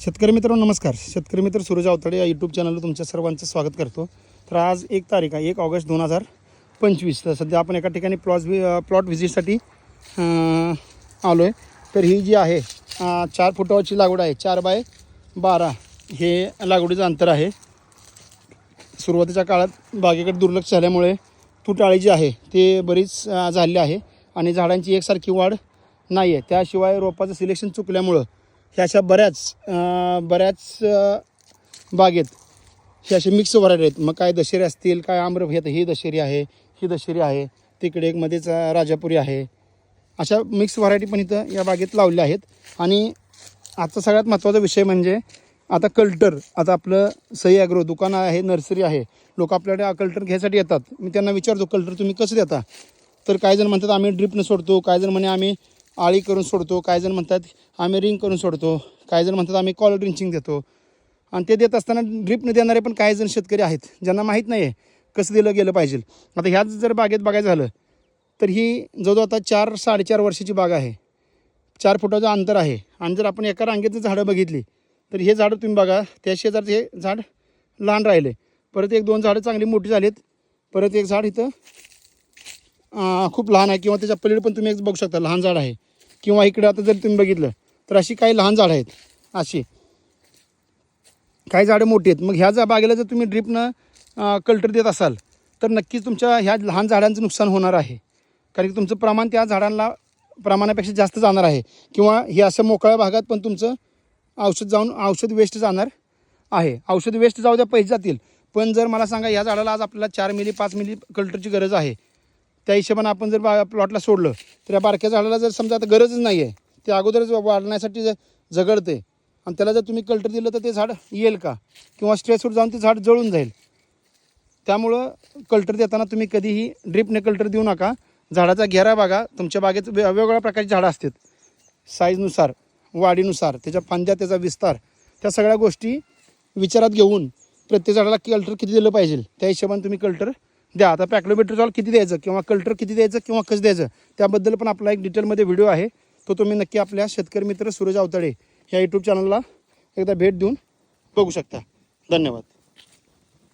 शेतकरी मित्रांनो नमस्कार. शेतकरी मित्र सूरज अवताडे या यूट्यूब चॅनलवर तुमच्या सर्वांचं स्वागत करतो. तर आज एक तारीख आहे एक ऑगस्ट दोन हजार पंचवीस. तर सध्या आपण एका ठिकाणी प्लॉट प्लॉट व्हिजिटसाठी आलो आहे तर ही जी आहे चार फुटावरची लागवड आहे चार बाय बारा हे लागवडीचं अंतर आहे. सुरुवातीच्या काळात बागेकडे दुर्लक्ष झाल्यामुळे तुटाळी जी आहे ते बरीच झालेली आहे. आणि झाडांची एकसारखी वाढ नाही आहे. त्याशिवाय रोपाचं सिलेक्शन चुकल्यामुळं ह्या अशा बऱ्याच बऱ्याच बागेत हे असे मिक्स व्हरायटी आहेत. मग काय दशेरी असतील काय आम्र हे ही दशेरी आहे ही दशेरी आहे तिकडे एक मध्येच राजापुरी आहे. अशा मिक्स व्हरायटी पण इथं या बागेत लावल्या आहेत. आणि आजचा सगळ्यात महत्त्वाचा विषय म्हणजे आता कल्टर आता आपलं सई ॲग्रो दुकान आहे नर्सरी आहे. लोक आपल्याकडे कल्टर घ्यायसाठी येतात. मी त्यांना विचारतो कल्टर तुम्ही कसं देता? तर काही जण म्हणतात आम्ही ड्रिपनं सोडतो. काही जण म्हणे आम्ही आळी करून सोडतो काही जण म्हणतात आम्ही रिंग करून सोडतो. काही जण म्हणतात आम्ही कॉल ड्रिंचिंग देतो. आणि ते देत असताना ड्रिपनं देणारे पण काही जण शेतकरी आहेत ज्यांना माहीत नाही आहे कसं दिलं गेलं पाहिजे. आता ह्याच जर बागेत बघायचं झालं तर ही जवळजवळ आता चार साडेचार वर्षाची बाग आहे. चार फुटाचं अंतर आहे. आणि जर आपण एका रांगेत झाडं बघितली तर हे झाडं तुम्ही बघा त्या शेजारचं हे झाड लहान राहिले. परत एक दोन झाडं चांगली मोठी झालीत. परत एक झाड इथं खूप लहान आहे किंवा त्याच्या पलीकडे पण तुम्ही एक बघू शकता लहान झाड आहे. किंवा इकडे आता जर तुम्ही बघितलं तर अशी काही लहान झाडं आहेत. अशी. काही झाडं मोठी आहेत. मग ह्या ज्या बागेला जर तुम्ही ड्रिपनं कल्टर देत असाल तर नक्कीच तुमच्या ह्या लहान झाडांचं नुकसान होणार आहे. कारण की तुमचं प्रमाण त्या झाडांना प्रमाणापेक्षा जास्त जाणार आहे. किंवा हे असं मोकळ्या भागात पण तुमचं औषध जाऊन औषध वेस्ट जाणार आहे. औषध वेस्ट जाऊ द्या पैसे जातील. पण जर मला सांगा या झाडाला आज आपल्याला चार मिली पाच मिली कल्टरची गरज आहे. त्या हिशोबाने आपण जर बा प्लॉटला सोडलं तर या बारक्या झाडाला जर समजा आता गरजच नाही आहे ते अगोदरच वाढण्यासाठी ज- झगडते आणि त्याला जर तुम्ही कल्टर दिलं तर ते झाड येईल का? किंवा स्ट्रेसवर जाऊन ते झाड जळून जाईल. त्यामुळं कल्टर देताना तुम्ही कधीही ड्रिपने कल्टर देऊ नका. झाडाचा घेरा बघा. तुमच्या बागेत वे- वेगवेगळ्या प्रकारची झाडं असतात. साईजनुसार वाढीनुसार त्याच्या फांद्या त्याचा विस्तार त्या सगळ्या गोष्टी विचारात घेऊन प्रत्येक झाडाला कल्टर किती दिलं पाहिजे त्या हिशोबाने तुम्ही कल्टर द्या. आता पॅक्लोबेट्रोजॉल किती द्यायचं? किंवा कल्टर किती द्यायचं? किंवा कसं द्यायचं? त्याबद्दल पण आपला एक डिटेलमध्ये व्हिडिओ आहे. तो तुम्ही नक्की आपल्या शेतकरी मित्र सूरज अवताडे ह्या यूट्यूब चॅनलला एकदा भेट देऊन बघू शकता. धन्यवाद.